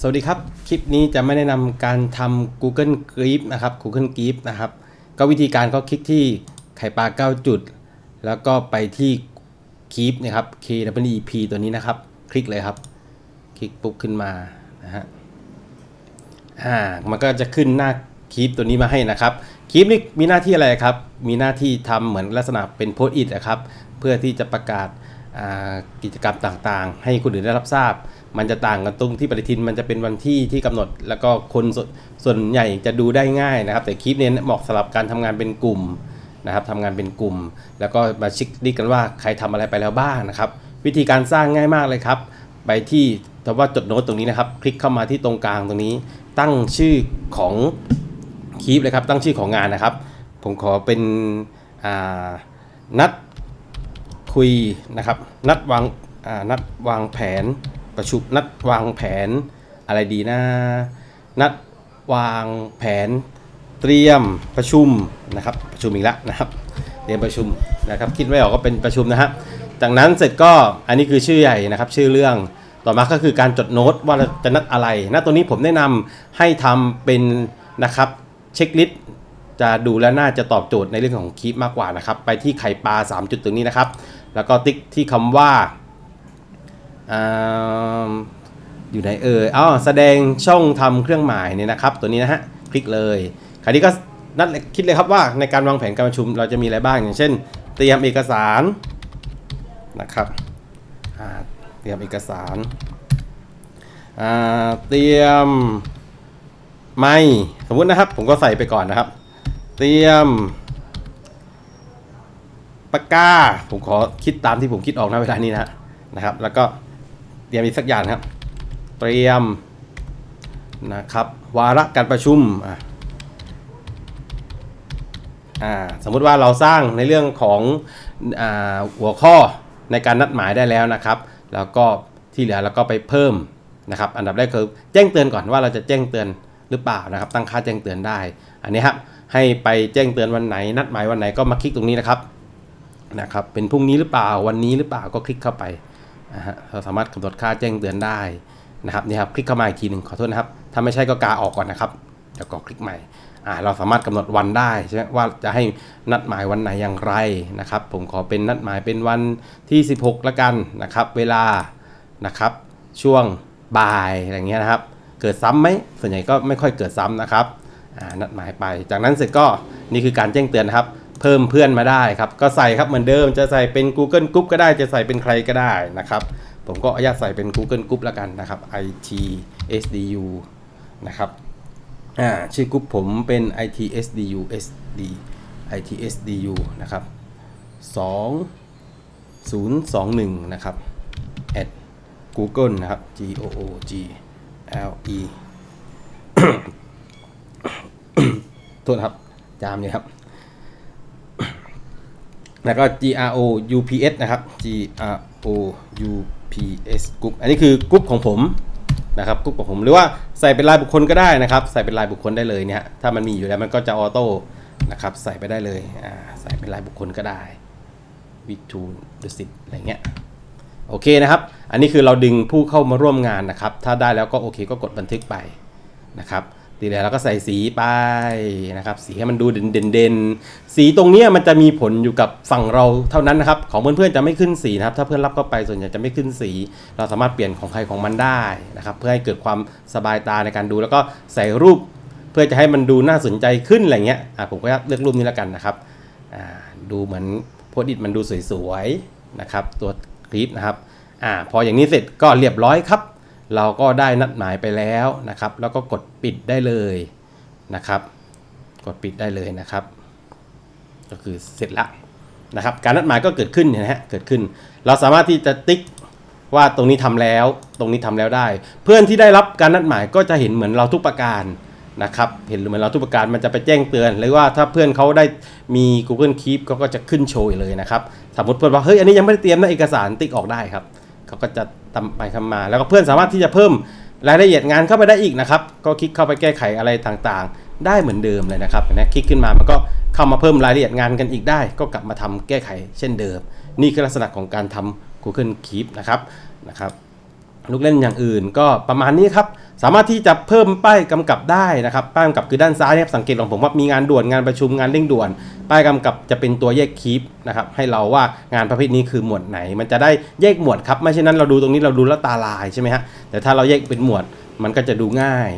สวัสดีครับ คลิปนี้จะไม่แนะนำการทำ Google Keep นะครับ Google Keep นะครับ ก็วิธีการก็คลิกที่ไข่ปลา 9 จุด แล้วก็ไปที่ Keep นะครับ K W E P ตัวนี้นะครับ คลิกเลยครับ คลิกปุ๊บขึ้นมานะฮะอ่ามันก็จะขึ้นหน้าคลิปตัวนี้มาให้นะครับคลิปนี้มีหน้าที่อะไรครับ มีหน้าที่ทำเหมือนลักษณะเป็นโพสต์อิทนะครับ เพื่อที่จะประกาศ กิจกรรมต่างๆ ให้คนอื่นได้รับทราบ มันจะต่างกันตรงที่ปฏิทินมันจะเป็นวันที่ที่กำหนด แล้วก็คนส,ส่วนใหญ่จะดูได้ง่ายนะครับ แต่คลิปนี้เหมาะสำหรับการทำงานเป็นกลุ่มนะครับทำงานเป็นกลุ่ม แล้วก็มาช็คลิสต์กันว่าใครทำอะไรไปแล้วบ้างนะครับ วิธีการสร้างง่ายมากเลยครับ ไปที่แต่ว่าจดโน้ตตรงนี้นะครับ คลิกเข้ามาที่ตรงกลางตรงนี้ ตั้งชื่อของคีปเลยครับ ตั้งชื่อของงานนะครับ ผมขอเป็นนัด คุยนะครับ นัดวางนัดวางแผนประชุมนัดวางแผนอะไรดีนะ นัดวางแผนเตรียมประชุมนะครับประชุมอีกแล้วนะครับเตรียมประชุมนะครับคิดไม่ออกก็เป็นประชุมนะฮะจากนั้นเสร็จก็อันนี้คือชื่อใหญ่นะครับ ชื่อเรื่องต่อมาก็คือการจดโน้ตว่าเราจะนัดอะไรณตัวนี้ผมแนะนำให้ทำเป็นนะครับเช็คลิสต์ จะดูแล้วน่าจะตอบโจทย์ในเรื่องของคีปมากกว่านะครับ ไปที่ไข่ปลา 3 จุดตรงนี้นะครับ แล้วก็ติ๊กที่คำว่าอยู่ไหนเอ่ยอ๋อแสดงช่องทำเครื่องหมายเนี่ยนะครับ ตัวนี้นะฮะคลิกเลยคราวนี้ก็นัดคิดเลยครับว่าในการวางแผนการประชุมเราจะมีอะไรบ้าง อย่างเช่น เตรียมเอกสารนะครับเตรียมเอกสารเตรียมไม่สมมุตินะครับ ผมก็ใส่ไปก่อนนะครับ เตรียมปากกาผมขอคิดตามที่ผมคิดออกนะเวลานี้นะนะครับ แล้วก็เตรียมอีกสักอย่างครับ เตรียมนะครับ วาระการประชุมอ่าสมมุติว่าเราสร้างในเรื่องของอ่าหัวข้อในการนัดหมายได้แล้วนะครับ แล้วก็ที่เหลือเราก็ไปเพิ่มนะครับ อันดับแรกคือแจ้งเตือนก่อนว่าเราจะแจ้งเตือน รือเปล่านะครับ ตั้งค่าแจ้งเตือนได้ อันนี้ครับให้ไปแจ้งเตือนวันไหน นัดหมายวันไหนก็มาคลิกตรงนี้นะครับนะครับเป็นพรุ่งนี้หรือเปล่าวันนี้หรือเปล่าก็คลิกเข้าไปนะฮะเราสามารถกำหนดค่าแจ้งเตือนได้นะครับนี่ครับคลิกเข้ามาอีกทีหนึ่งขอโทษนะครับถ้าไม่ใช่ก็กาออกก่อนนะครับแล้วก็คลิกใหม่อ่าเราสามารถกำหนดวันได้ใช่ไหมว่าจะให้นัดหมายวันไหนอย่างไรนะครับ ผมขอเป็นนัดหมายเป็นวันที่ 16ละกันนะครับ เวลานะครับ ช่วงบ่ายอะไรเงี้ยนะครับ เกิดซ้ำไหมส่วนใหญ่ก็ไม่ค่อยเกิดซ้ำนะครับนัดหมายไป จากนั้นเสร็จก็นี่คือการแจ้งเตือนครับ เพิ่มเพื่อนมาได้ครับ ก็ใส่ครับเหมือนเดิมจะใส่เป็น Google Group ก็ได้จะใส่เป็นใครก็ได้นะครับ ผมก็อนุญาตใส่เป็น Google Group แล้วกันนะครับ IT SDU นะครับชื่อกลุ่มผมเป็น IT SDU SD IT SDU นะครับ2021 นะครับ at google นะครับ G O O G L E โทษครับ จามเลยครับ แล้วก็ G R O U P S นะครับ G R O U P S กรุ๊ปอันนี้คือกรุ๊ปของผมนะครับกรุ๊ปของผมหรือว่าใส่เป็นรายบุคคลก็ได้นะครับ ใส่เป็นรายบุคคลได้เลยเนี่ยถ้ามันมีอยู่แล้วมันก็จะออโต้นะครับ ใส่ไปได้เลย ใส่เป็นรายบุคคลก็ได้วิทูดุสิตอะไรเงี้ย โอเคนะครับ อันนี้คือเราดึงผู้เข้ามาร่วมงานนะครับ ถ้าได้แล้วก็โอเคก็กดบันทึกไปนะครับทีแล้วเราก็ใส่สีไปนะครับ สีให้มันดูเด่นเด่นสีตรงนี้มันจะมีผลอยู่กับฝั่งเราเท่านั้นนะครับ ของเพื่อนๆจะไม่ขึ้นสีนะครับ ถ้าเพื่อนรับเข้าไปส่วนใหญ่จะไม่ขึ้นสี เราสามารถเปลี่ยนของใครของมันได้นะครับ เพื่อให้เกิดความสบายตาในการดู แล้วก็ใส่รูปเพื่อจะให้มันดูน่าสนใจขึ้นอะไรเงี้ยอะผมก็เลือกรูปนี้แล้วกันนะครับอ่าดูเหมือนโพสต์อิทมันดูสวยๆนะครับ ตัว ลิปนะครับอ่าพออย่างนี้เสร็จก็เรียบร้อยครับ เราก็ได้นัดหมายไปแล้วนะครับ แล้วก็กดปิดได้เลยนะครับ กดปิดได้เลยนะครับ ก็คือเสร็จละนะครับ การนัดหมายก็เกิดขึ้นนยนะฮะเกิดขึ้น เราสามารถที่จะติ๊กว่าตรงนี้ทำแล้ว ตรงนี้ทำแล้วได้ เพื่อนที่ได้รับการนัดหมายก็จะเห็นเหมือนเราทุกประการ นะครับเห็นเหมือนเราทุกประการมันจะไปแจ้งเตือน หรือว่าถ้าเพื่อนเขาได้มี Google Keep เขาก็จะขึ้นโชว์เลยนะครับ สมมติเพื่อนว่าเฮ้ยอันนี้ยังไม่ได้เตรียมนะเอกสารติ๊กออกได้ครับเขาก็จะทำไปทำมา แล้วก็เพื่อนสามารถที่จะเพิ่มรายละเอียดงานเข้าไปได้อีกนะครับ ก็คลิกเข้าไปแก้ไขอะไรต่างๆ ได้เหมือนเดิมเลยนะครับนะคลิกขึ้นมามันก็เข้ามาเพิ่มรายละเอียดงานกันอีกได้ ก็กลับมาทำแก้ไขเช่นเดิม นี่คือลักษณะของการทำ Google Keep นะครับนะครับลูกเล่นอย่างอื่นก็ประมาณนี้ครับ สามารถที่จะเพิ่มป้ายกำกับได้นะครับป้ายกำกับคือด้านซ้ายเนี่ยสังเกตของผมว่ามีงานด่วนงานประชุมงานเร่งด่วน ป้ายกำกับจะเป็นตัวแยกคีปนะครับให้เราว่างานประเภทนี้คือหมวดไหน มันจะได้แยกหมวดครับไม่เช่นนั้นเราดูตรงนี้เราดูแล้วตาลายใช่ไหมฮะแต่ถ้าเราแยกเป็นหมวดมันก็จะดูง่าย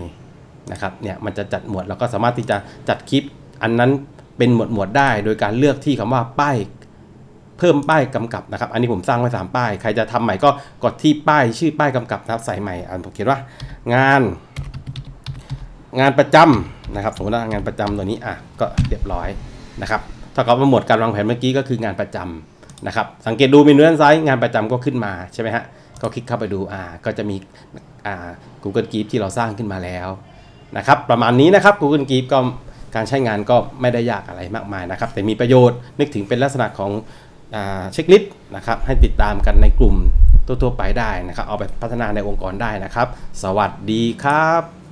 นะครับเนี่ยมันจะจัดหมวดเราก็สามารถที่จะจัดคลิปอันนั้นเป็นหมวดหมวดได้ โดยการเลือกที่คำว่าป้าย เพิ่มป้ายกำกับนะครับ อันนี้ผมสร้างไว้สามป้าย ใครจะทำใหม่ก็กดที่ป้ายชื่อป้ายกำกับนะครับ ใส่ใหม่อันผมเขียนว่า งาน งานประจำนะครับ สมมติว่างานประจำตัวนี้อะก็เรียบร้อยนะครับ ถ้ากับหมวดการวางแผนเมื่อกี้ก็คืองานประจำนะครับ สังเกตดูเมนูด้านซ้ายงานประจำก็ขึ้นมาใช่ไหมฮะ ก็คลิกเข้าไปดูอ่าก็จะมีอ่า Google Keep ที่เราสร้างขึ้นมาแล้วนะครับประมาณนี้นะครับ Google Keep ก็การใช้งานก็ไม่ได้ยากอะไรมากมายนะครับ แต่มีประโยชน์นึกถึงเป็นลักษณะของ เช็คลิสต์นะครับให้ติดตามกันในกลุ่มทั่วๆไปได้นะครับ เอาไปพัฒนาในองค์กรได้นะครับ สวัสดีครับ